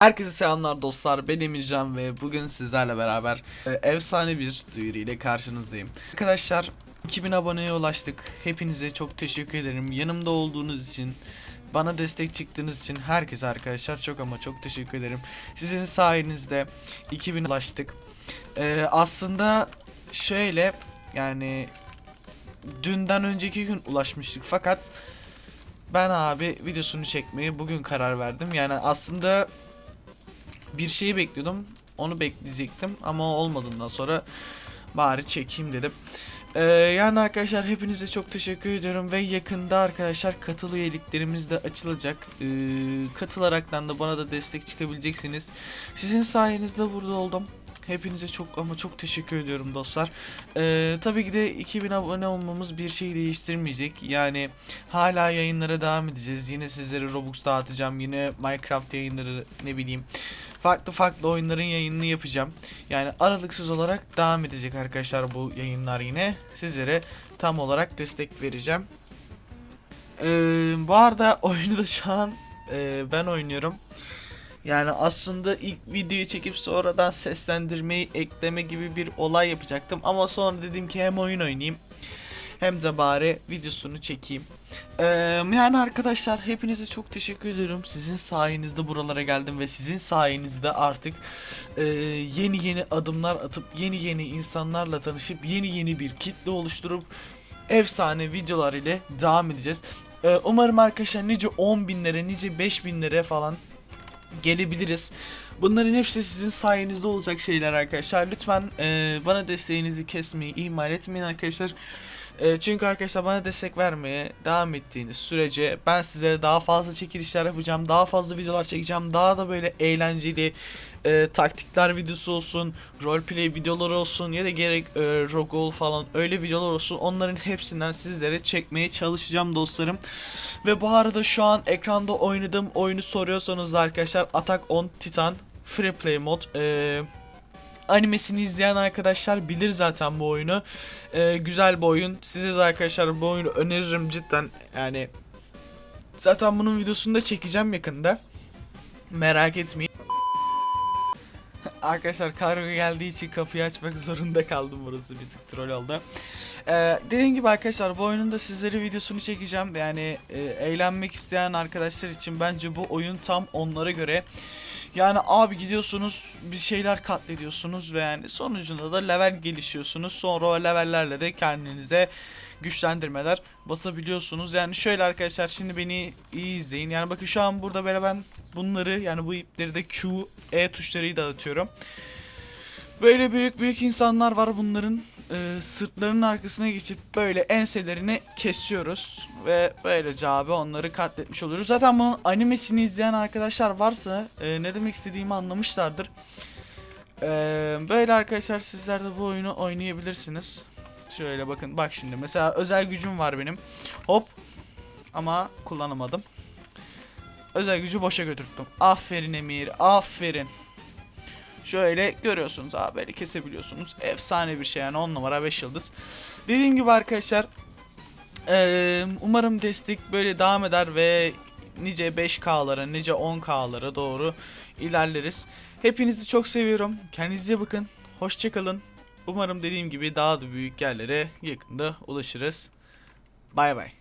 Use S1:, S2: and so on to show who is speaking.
S1: Herkese selamlar dostlar ben Emircan ve bugün sizlerle beraber e, efsane bir duyuru ile karşınızdayım. Arkadaşlar 2000 aboneye ulaştık. Hepinize çok teşekkür ederim. Yanımda olduğunuz için, bana destek çıktığınız için herkese arkadaşlar çok ama çok teşekkür ederim. Sizin sayenizde 2000 ulaştık. E, aslında şöyle yani dünden önceki gün ulaşmıştık fakat ben abi videosunu çekmeye bugün karar verdim. Yani aslında bir şeyi bekliyordum. Onu bekleyecektim ama olmadığından sonra bari çekeyim dedim. Ee, yani arkadaşlar hepinize çok teşekkür ediyorum ve yakında arkadaşlar katıl üyeliklerimiz de açılacak. Ee, katılaraktan da bana da destek çıkabileceksiniz. Sizin sayenizde burada oldum. Hepinize çok ama çok teşekkür ediyorum dostlar. Ee, tabii ki de 2000 abone olmamız bir şey değiştirmeyecek. Yani hala yayınlara devam edeceğiz. Yine sizlere Robux dağıtacağım. Yine Minecraft yayınları ne bileyim farklı farklı oyunların yayınını yapacağım. Yani aralıksız olarak devam edecek arkadaşlar bu yayınlar yine. Sizlere tam olarak destek vereceğim. Ee, bu arada oyunu da şu an e, ben oynuyorum. Yani aslında ilk videoyu çekip sonradan seslendirmeyi ekleme gibi bir olay yapacaktım. Ama sonra dedim ki hem oyun oynayayım hem de bari videosunu çekeyim. Ee, yani arkadaşlar hepinize çok teşekkür ediyorum. Sizin sayenizde buralara geldim ve sizin sayenizde artık e, yeni yeni adımlar atıp yeni yeni insanlarla tanışıp yeni yeni bir kitle oluşturup efsane videolar ile devam edeceğiz. Ee, umarım arkadaşlar nice 10 binlere nice 5 binlere falan gelebiliriz. Bunların hepsi sizin sayenizde olacak şeyler arkadaşlar. Lütfen e, bana desteğinizi kesmeyi ihmal etmeyin arkadaşlar. E, çünkü arkadaşlar bana destek vermeye devam ettiğiniz sürece ben sizlere daha fazla çekilişler yapacağım. Daha fazla videolar çekeceğim. Daha da böyle eğlenceli e, taktikler videosu olsun, roleplay videoları olsun ya da gerek e, rogol falan öyle videolar olsun. Onların hepsinden sizlere çekmeye çalışacağım dostlarım. Ve bu arada şu an ekranda oynadığım oyunu soruyorsanız da arkadaşlar Attack on Titan Free Play mod. Ee, animesini izleyen arkadaşlar bilir zaten bu oyunu. Ee, güzel bir oyun. Size de arkadaşlar bu oyunu öneririm cidden. Yani zaten bunun videosunu da çekeceğim yakında. Merak etmeyin. Arkadaşlar kargo geldiği için kapıyı açmak zorunda kaldım burası bir tık troll oldu. Ee, dediğim gibi arkadaşlar bu oyunun da sizlere videosunu çekeceğim. Yani e, eğlenmek isteyen arkadaşlar için bence bu oyun tam onlara göre. Yani abi gidiyorsunuz bir şeyler katlediyorsunuz ve yani sonucunda da level gelişiyorsunuz. Sonra o levellerle de kendinize güçlendirmeler basabiliyorsunuz. Yani şöyle arkadaşlar şimdi beni iyi izleyin. Yani bakın şu an burada böyle ben bunları yani bu ipleri de Q, E tuşlarıyla dağıtıyorum. Böyle büyük büyük insanlar var bunların e, sırtlarının arkasına geçip böyle enselerini kesiyoruz ve böylece abi onları katletmiş oluyoruz. Zaten bunun animesini izleyen arkadaşlar varsa e, ne demek istediğimi anlamışlardır. E, böyle arkadaşlar sizler de bu oyunu oynayabilirsiniz. Şöyle bakın bak şimdi mesela özel gücüm var benim. Hop ama kullanamadım. Özel gücü boşa götürttüm. Aferin Emir aferin. Şöyle görüyorsunuz abi böyle kesebiliyorsunuz. Efsane bir şey yani 10 numara 5 yıldız. Dediğim gibi arkadaşlar umarım destek böyle devam eder ve nice 5K'lara nice 10K'lara doğru ilerleriz. Hepinizi çok seviyorum. Kendinize bakın. Hoşçakalın. Umarım dediğim gibi daha da büyük yerlere yakında ulaşırız. Bay bay.